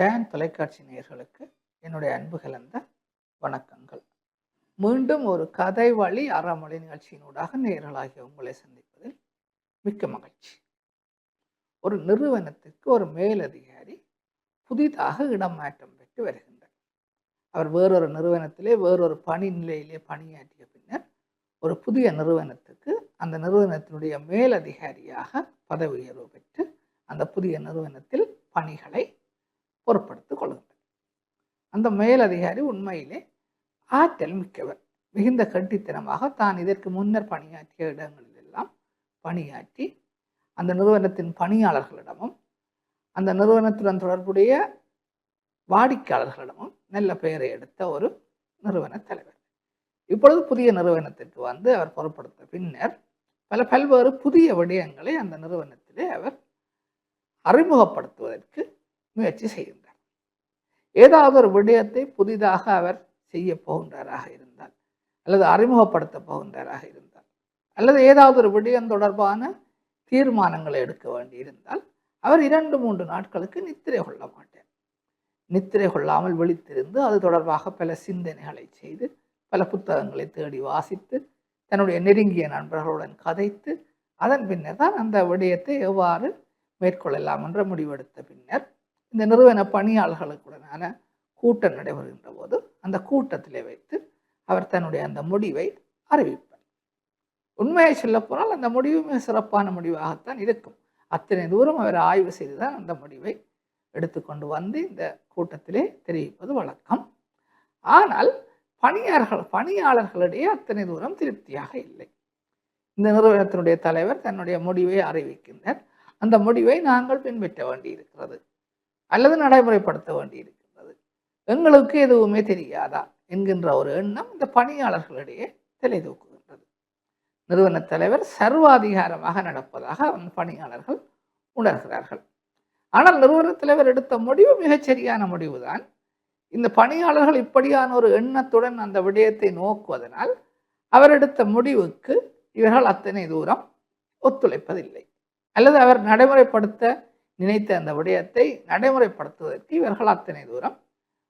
Tan தொலைக்காட்சி நேயர்களுக்கு என்னுடைய அன்பு கலந்த வணக்கங்கள். மீண்டும் ஒரு கதை வழி அறமொழி நிகழ்ச்சியினூடாக நேயர்களாகிய உங்களை சந்திப்பதில் மிக்க மகிழ்ச்சி. ஒரு நிறுவனத்திற்கு ஒரு மேலதிகாரி புதிதாக இடமாற்றம் பெற்று வருகின்றார். அவர் வேறொரு நிறுவனத்திலே வேறொரு பணி நிலையிலே பணியாற்றிய பின்னர் ஒரு புதிய நிறுவனத்துக்கு அந்த நிறுவனத்தினுடைய மேலதிகாரியாக பதவி உயர்வு பெற்று அந்த புதிய நிறுவனத்தில் பணிகளை பொருட்படுத்திக் கொள்கின்றார் அந்த மேலதிகாரி உண்மையிலே ஆற்றல் மிக்கவர். மிகுந்த கட்டித்தனமாக தான் இதற்கு முன்னர் பணியாற்றிய இடங்களிலெல்லாம் பணியாற்றி அந்த நிறுவனத்தின் பணியாளர்களிடமும் அந்த நிறுவனத்துடன் தொடர்புடைய வாடிக்கையாளர்களிடமும் நல்ல பெயரை எடுத்த ஒரு நிறுவன தலைவர். இப்பொழுது புதிய நிறுவனத்திற்கு வந்து அவர் பொருட்படுத்த பின்னர் பல பல்வேறு புதிய விடயங்களை அந்த நிறுவனத்திலே அவர் அறிமுகப்படுத்துவதற்கு முயற்சி செய்கின்றார் ஏதாவது ஒரு விடயத்தை புதிதாக அவர் செய்ய போகின்றாராக இருந்தால் அல்லது அறிமுகப்படுத்த போகின்றாராக இருந்தால் அல்லது ஏதாவது ஒரு விடயம் தொடர்பான தீர்மானங்களை எடுக்க வேண்டியிருந்தால் அவர் இரண்டு மூன்று நாட்களுக்கு நித்திரை கொள்ள மாட்டார். நித்திரை கொள்ளாமல் விழித்திருந்து அது தொடர்பாக பல சிந்தனைகளை செய்து பல புத்தகங்களை தேடி வாசித்து தன்னுடைய நெருங்கிய நண்பர்களுடன் கதைத்து அதன் பின்னர் தான் அந்த விடயத்தை எவ்வாறு மேற்கொள்ளலாம் என்ற முடிவெடுத்த பின்னர் இந்த நிறுவன பணியாளர்களுக்குடனான கூட்டம் நடைபெறுகின்ற போது அந்த கூட்டத்திலே வைத்து அவர் தன்னுடைய அந்த முடிவை அறிவிப்பார். உண்மையை சொல்லப்போனால் அந்த முடிவு மிக சிறப்பான முடிவாகத்தான் இருக்கும். அத்தனை தூரம் அவர் ஆய்வு செய்துதான் அந்த முடிவை எடுத்துக்கொண்டு வந்து இந்த கூட்டத்திலே தெரிவிப்பது வழக்கம். ஆனால் பணியாளர்கள் பணியாளர்களிடையே அத்தனை தூரம் திருப்தியாக இல்லை. இந்த நிறுவனத்தினுடைய தலைவர் தன்னுடைய முடிவை அறிவிக்கின்றார். அந்த முடிவை நாங்கள் பின்பற்ற வேண்டியிருக்கிறது. அல்லது நடைமுறைப்படுத்த வேண்டியிருக்கிறது எங்களுக்கு எதுவுமே தெரியாதா என்கின்ற ஒரு எண்ணம் இந்த பணியாளர்களிடையே தலை தூக்குகின்றது நிறுவன தலைவர் சர்வாதிகாரமாக நடப்பதாக அந்த பணியாளர்கள் உணர்கிறார்கள். ஆனால் நிறுவன தலைவர் எடுத்த முடிவு மிகச்சரியான முடிவுதான். இந்த பணியாளர்கள் இப்படியான ஒரு எண்ணத்துடன் அந்த விடயத்தை நோக்குவதனால் அவர் எடுத்த முடிவுக்கு இவர்கள் அத்தனை தூரம் ஒத்துழைப்பதில்லை. அல்லது அவர் நடைமுறைப்படுத்த நினைத்த அந்த விடயத்தை நடைமுறைப்படுத்துவதற்கு இவர்கள் அத்தனை தூரம்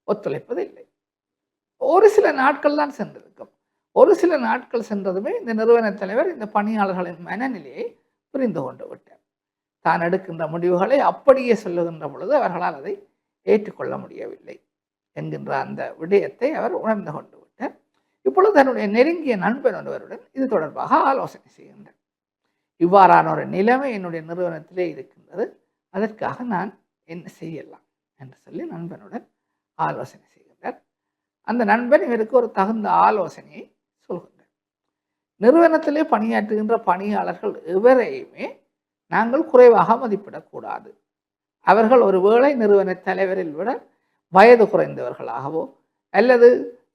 ஒத்துழைப்பதில்லை. ஒரு சில நாட்கள் தான் சென்றிருக்கும். ஒரு சில நாட்கள் சென்றதுமே இந்த நிறுவன தலைவர் இந்த பணியாளர்களின் மனநிலையை புரிந்து கொண்டு விட்டார். தான் எடுக்கின்ற முடிவுகளை அப்படியே சொல்லுகின்ற பொழுது அவர்களால் அதை ஏற்றுக்கொள்ள முடியவில்லை என்கின்ற அந்த விடயத்தை அவர் உணர்ந்து கொண்டு விட்டார். இப்பொழுது தன்னுடைய நெருங்கிய நண்பன் ஒருவருடன் இது தொடர்பாக ஆலோசனை செய்கின்றார். இவ்வாறான ஒரு நிலைமை என்னுடைய நிறுவனத்திலே இருக்கின்றது. அதற்காக நான் என்ன செய்யலாம் என்று சொல்லி நண்பனுடன் ஆலோசனை செய்கின்றார். அந்த நண்பன் இவருக்கு ஒரு தகுந்த ஆலோசனையை சொல்கின்றார். நிறுவனத்திலே பணியாற்றுகின்ற பணியாளர்கள் எவரையுமே நாங்கள் குறைவாக மதிப்பிடக்கூடாது. அவர்கள் ஒரு வேளை நிறுவன தலைவரில் விட வயது குறைந்தவர்களாகவோ அல்லது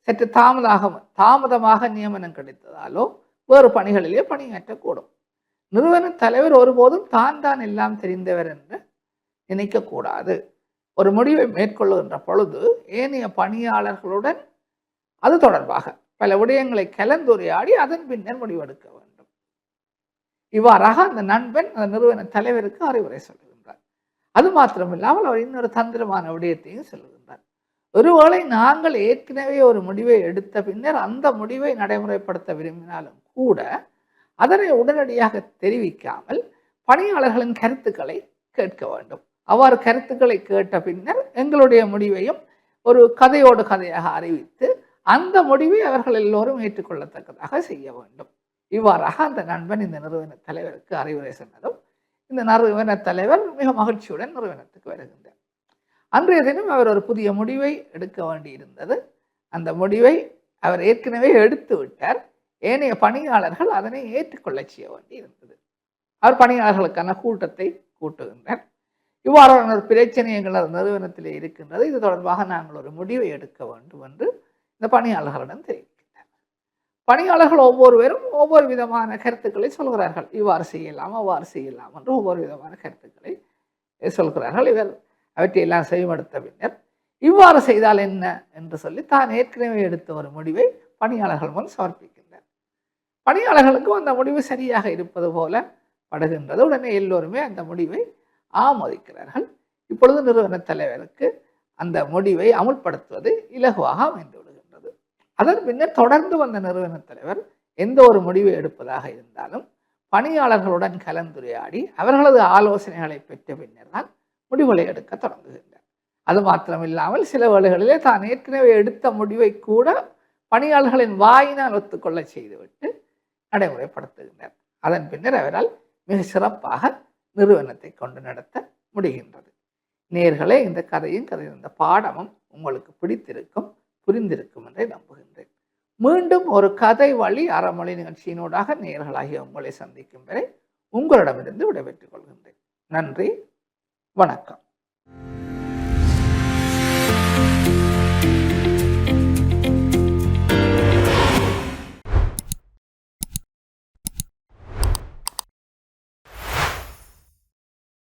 சற்று தாமதாக தாமதமாக நியமனம் கிடைத்ததாலோ வேறு பணிகளிலே பணியாற்றக்கூடும். நிறுவன தலைவர் ஒருபோதும் தான் தான் எல்லாம் தெரிந்தவர் என்று நினைக்கக்கூடாது ஒரு முடிவை மேற்கொள்ளுகின்ற பொழுது ஏனைய பணியாளர்களுடன் அது தொடர்பாக பல விடயங்களை கலந்துரையாடி அதன் பின்னர் முடிவெடுக்க வேண்டும். இவ்வாறாக அந்த நண்பன் அந்த நிறுவன தலைவருக்கு அறிவுரை சொல்லுகின்றார். அது மாத்திரமில்லாமல் அவர் இன்னொரு தந்திரமான விடயத்தையும் சொல்லுகின்றார். ஒருவேளை நாங்கள் ஏற்கனவே ஒரு முடிவை எடுத்த பின்னர் அந்த முடிவை நடைமுறைப்படுத்த விரும்பினாலும் கூட அதனை உடனடியாக தெரிவிக்காமல் பணியாளர்களின் கருத்துக்களை கேட்க வேண்டும். அவ்வாறு கருத்துக்களை கேட்ட பின்னர் எங்களுடைய முடிவையும் ஒரு கதையோடு கதையாக அறிவித்து அந்த முடிவை அவர்கள் எல்லோரும் ஏற்றுக்கொள்ளத்தக்கதாக செய்ய வேண்டும். இவ்வாறாக அந்த நண்பன் இந்த நிறுவன தலைவருக்கு அறிவுரை சொன்னதும் இந்த நிறுவன தலைவர் மிக மகிழ்ச்சியுடன் நிறுவனத்துக்கு வருகின்றார். அன்றைய தினம் அவர் ஒரு புதிய முடிவை எடுக்க வேண்டியிருந்தது. அந்த முடிவை அவர் ஏற்கனவே எடுத்து விட்டார். ஏனைய பணியாளர்கள் அதனை ஏற்றுக்கொள்ள செய்ய வேண்டியிருந்தது. அவர் பணியாளர்களுக்கான கூட்டத்தை கூட்டுகின்றார் இவ்வாறான ஒரு பிரச்சனை எங்களது நிறுவனத்தில் இருக்கின்றது. இது தொடர்பாக நாங்கள் ஒரு முடிவை எடுக்க வேண்டும் என்று இந்த பணியாளர்களிடம் தெரிவிக்கின்றனர். பணியாளர்கள் ஒவ்வொருவரும் ஒவ்வொரு விதமான கருத்துக்களை சொல்கிறார்கள். இவ்வாறு செய்யலாம் அவ்வாறு செய்யலாம் என்று ஒவ்வொரு விதமான கருத்துக்களை சொல்கிறார்கள். இவர் அவற்றையெல்லாம் செய்வடுத்த பின்னர் இவ்வாறு செய்தால் என்ன என்று சொல்லி தான் ஏற்கனவே எடுத்த ஒரு முடிவை பணியாளர்கள் முன் சமர்ப்பிக்கிறார் பணியாளர்களுக்கும் அந்த முடிவு சரியாக இருப்பது போல படுகின்றது. உடனே எல்லோருமே அந்த முடிவை ஆமோதிக்கிறார்கள். இப்பொழுது நிறுவன தலைவருக்கு அந்த முடிவை அமுல்படுத்துவது இலகுவாக அமைந்து விடுகின்றது. அதன் பின்னர் தொடர்ந்து வந்த நிறுவன தலைவர் எந்த ஒரு முடிவை எடுப்பதாக இருந்தாலும் பணியாளர்களுடன் கலந்துரையாடி அவர்களது ஆலோசனைகளை பெற்ற பின்னர் தான் முடிவுகளை எடுக்க தொடங்குகின்றார். அது மாத்திரமில்லாமல் சில வேளைகளிலே தான் ஏற்கனவே எடுத்த முடிவை கூட பணியாளர்களின் வாயினால் ஒத்துக்கொள்ள செய்துவிட்டு நடைமுறைப்படுத்துகின்றனர். அதன் பின்னர் அவரால் மிக சிறப்பாக நிறுவனத்தை கொண்டு நடத்த முடிகின்றது. நேர்களே இந்த கதையும் கதை இந்த பாடமும் உங்களுக்கு பிடித்திருக்கும் புரிந்திருக்கும் என்றே நம்புகின்றேன். மீண்டும் ஒரு கதை வழி அறமொழி நிகழ்ச்சியினூடாக நேர்களாகிய உங்களை சந்திக்கும் வரை உங்களிடமிருந்து விடைபெற்றுக் கொள்கின்றேன். நன்றி வணக்கம்.